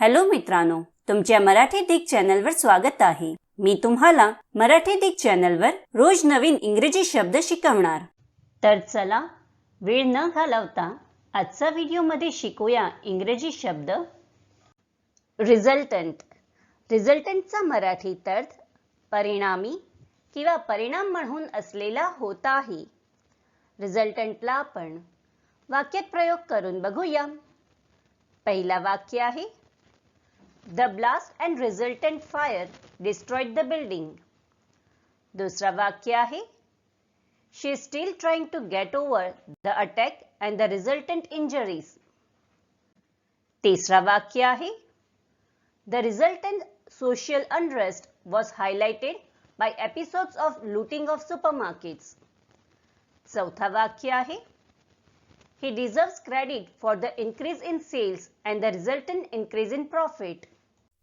Hello मित्रांनो तुमच्या मराठी दिग चॅनलवर स्वागत आहे. मी तुम्हाला मराठी दिग चॅनलवर रोज नवीन इंग्रजी शब्द शिकवणार. तर चला वेळ न घालवता आजचा व्हिडिओमध्ये शिकूया इंग्रजी शब्द. रिझल्टंट रिझल्टंटचा मराठीत अर्थ परिणामी किंवा परिणाम म्हणून असलेला होताही रिझल्टंटला आपण वाक्यात प्रयोग करून बघूया. पहिला वाक्य आहे The blast and resultant fire destroyed the building दुसरा वाक्य आहे she still trying to get over the attack and the resultant injuries तिसरा वाक्य आहे the resultant social unrest was highlighted by episodes of looting of supermarkets. चौथा वाक्य आहे He deserves credit for the increase in sales and the resultant increase in profit.